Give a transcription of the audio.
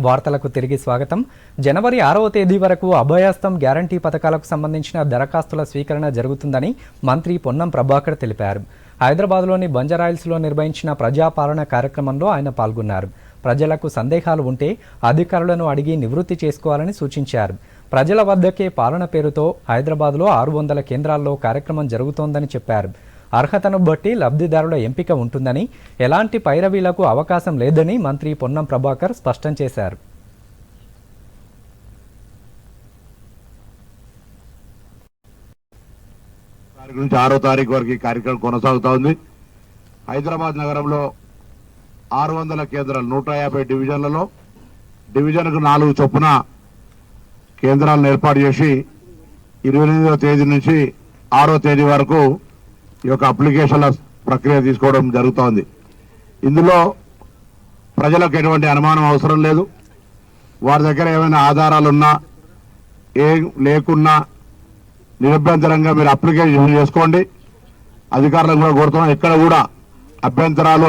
వార్తలకు తిరిగి స్వాగతం. జనవరి ఆరవ తేదీ వరకు అభయాస్తం గ్యారంటీ పథకాలకు సంబంధించిన దరఖాస్తుల స్వీకరణ జరుగుతుందని మంత్రి పొన్నం ప్రభాకర్ తెలిపారు. హైదరాబాద్లోని బంజారాయిల్స్లో నిర్వహించిన ప్రజాపాలన కార్యక్రమంలో ఆయన పాల్గొన్నారు. ప్రజలకు సందేహాలు ఉంటే అధికారులను అడిగి నివృత్తి చేసుకోవాలని సూచించారు. ప్రజల వద్దకే పాలన పేరుతో హైదరాబాద్లో ఆరు వందల కేంద్రాల్లో కార్యక్రమం జరుగుతోందని చెప్పారు. అర్హతను బట్టి లబ్ధిదారుల ఎంపిక ఉంటుందని ఎలాంటి పైరవీలకు అవకాశం లేదని మంత్రి పొన్నం ప్రభాకర్ స్పష్టం చేశారు. తారీఖు నుంచి ఆరో తారీఖు వరకు ఈ కార్యక్రమం కొనసాగుతా ఉంది. హైదరాబాద్ నగరంలో ఆరు వందల కేంద్రాలు నూట యాభై డివిజన్లలో డివిజన్కు నాలుగు చొప్పున కేంద్రాలను ఏర్పాటు చేసి ఇరవై ఎనిమిదవ తేదీ నుంచి ఆరో తేదీ వరకు ఈ యొక్క అప్లికేషన్ల ప్రక్రియ తీసుకోవడం జరుగుతోంది. ఇందులో ప్రజలకు ఎటువంటి అనుమానం అవసరం లేదు. వారి దగ్గర ఏమైనా ఆధారాలు ఉన్నా ఏం లేకున్నా నిరభ్యంతరంగా మీరు అప్లికేషన్ చేసుకోండి అధికారులను కూడా కోరుతున్నాం. ఎక్కడ కూడా అభ్యంతరాలు